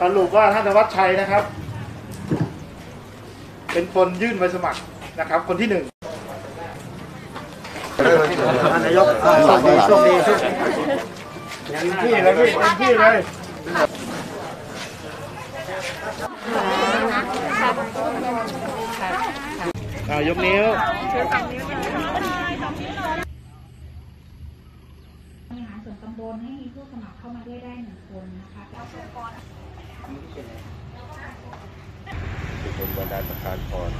สรุปว่าท่านธวัชชัยนะครับ เป็นคนยื่นใบสมัครนะครับ คนที่หนึ่งท่านนายกโชคดีโชคดีโชคดีเต็มที่เลยพี่เต็มที่เลยอ่ายกนิ้วส่วนตำบลให้มีผู้สมัครเข้ามาด้วยได้หนึ่งคนนะคะ เป็นบรรดาลประการพร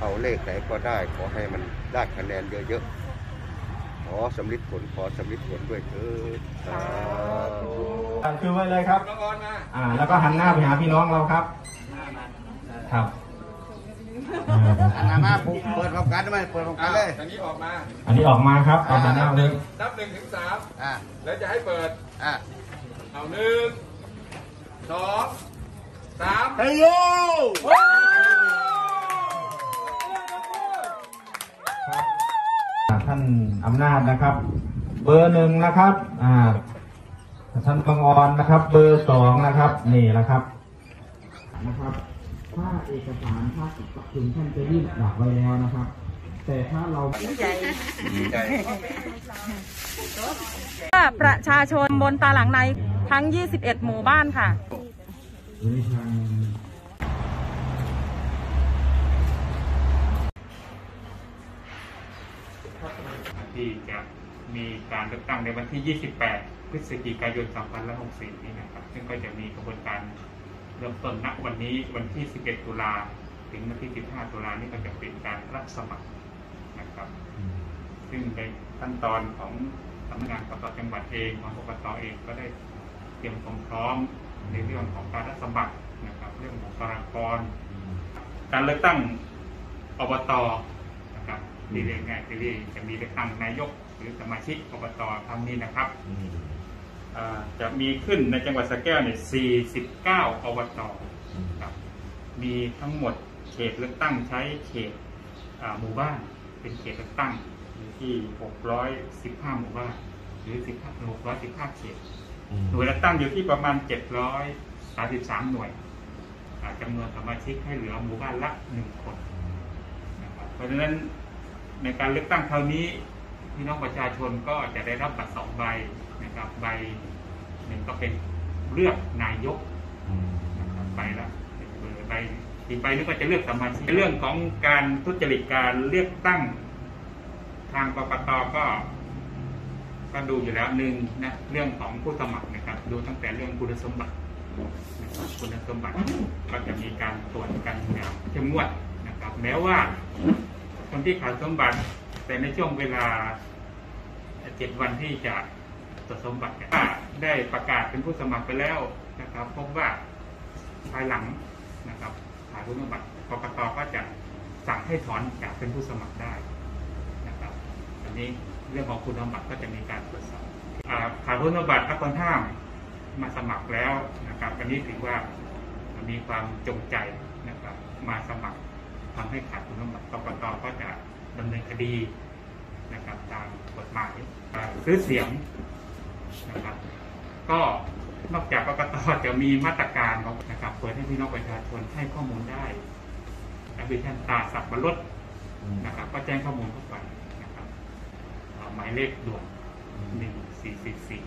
เอาเลขไหนก็ได้ ขอให้มันได้คะแนนเยอะๆ ขอสำลิดผลขอสำลิดผลด้วยเถิดสาธุคือไว้เลยครับอ่า แล้วก็หันหน้าไปหาพี่น้องเราครับ ครับอันนั้นมาปุ๊บเปิดพร้อมกันได้ไหมเปิดพร้อมกันเลยอันนี้ออกมา อันนี้ออกมาครับเอาหันหน้าเลย นับหนึ่งถึงสามอ่าแล้วจะให้เปิด อ่าเอาหนึ่ง สองสามเฮ้ยโยท่านอำนาจนะครับ เบอร์หนึ่งนะครับอ่าท่านบังออนนะครับ เบอร์สองนะครับ นี่นะครับนะครับ ถ้าเอกสารถ้าถึงท่านจะยื่นหลักไว้แล้วนะครับ แต่ถ้าเราว่าประชาชนบนตาหลังในทั้ง 21 หมู่บ้านค่ะ ทางที่จะมีการเลือกตั้งในวันที่ 28 พฤศจิกายน 2564 นี้นะครับ ซึ่งก็จะมีกระบวนการเริ่มต้นณวันนี้วันที่ 11 ตุลา ถึงวันที่ 15 ตุลานี่ก็จะเป็นการรับสมัครนะครับ ซึ่งในขั้นตอนของสำนักงานกกตจังหวัดเองของกกตเองก็ได้เตรียมความพร้อม ในเรื่องของการรับสมัครนะครับเรื่องบุคลากร การเลือกตั้งอบตนะครับที่เรียกง่ายๆที่จะมีเลือกตั้งนายกหรือสมาชิกอบตครั้งนี้นะครับเอ่อจะมีขึ้นในจังหวัดสระแก้วเนี่ย 49 อบตครับมีทั้งหมดเขตเลือกตั้งใช้เขตอ่าหมู่บ้าน เป็นเขตเลือกตั้งอยู่ที่ 615 หมู่บ้าน หรือ 15 615 เขต หน่วยเลือกตั้งอยู่ที่ประมาณ 733 หน่วยอ่าจำนวนสมาชิกให้เหลือหมู่บ้านละหนึ่งคนนะครับเพราะฉะนั้นในการเลือกตั้งคราวนี้พี่น้องประชาชนก็จะได้รับบัตรสองใบนะครับใบหนึ่งก็เป็นเลือกนายกนะครับใบละเป็นเบอร์ใบอีกใบนึงก็จะเลือกสมาชิกเรื่องของการทุจริตการเลือกตั้งทางกกตก็ ก็ดูอยู่แล้วหนึ่งนะเรื่องของผู้สมัครนะครับ ดูตั้งแต่เรื่องคุณสมบัตินะครับคุณสมบัติก็จะมีการตรวจกันอย่างเข้มงวดนะครับ แม้ว่าคนที่ขาดสมบัติ แต่ในช่วงเวลาเจ็ดวันที่จะตรวจสมบัติถ้าได้ประกาศเป็นผู้สมัครไปแล้วนะครับพบว่าภายหลังนะครับขาดคุณสมบัติกกตก็จะสั่งให้ถอนจากเป็นผู้สมัครได้นะครับอันนี้ เรื่องของคุณสมบัติก็จะมีการตรวจสอบขาดคุณสมบัติถ้าคนห้ามมาสมัครแล้วนะครับอันนี้ถือว่ามีความจงใจนะครับมาสมัครทำให้ขาดคุณสมบัติกกตก็จะดำเนินคดีนะครับตามกฎหมายซื้อเสียงนะครับก็นอกจากกกตจะมีมาตรการนะครับเปิดให้พี่น้องประชาชนให้ข้อมูลได้แอปพลิเคชันตาสับปะรดนะครับก็แจ้งข้อมูลเข้าไป หมายเลขด่วนหนึ่งสี่สี่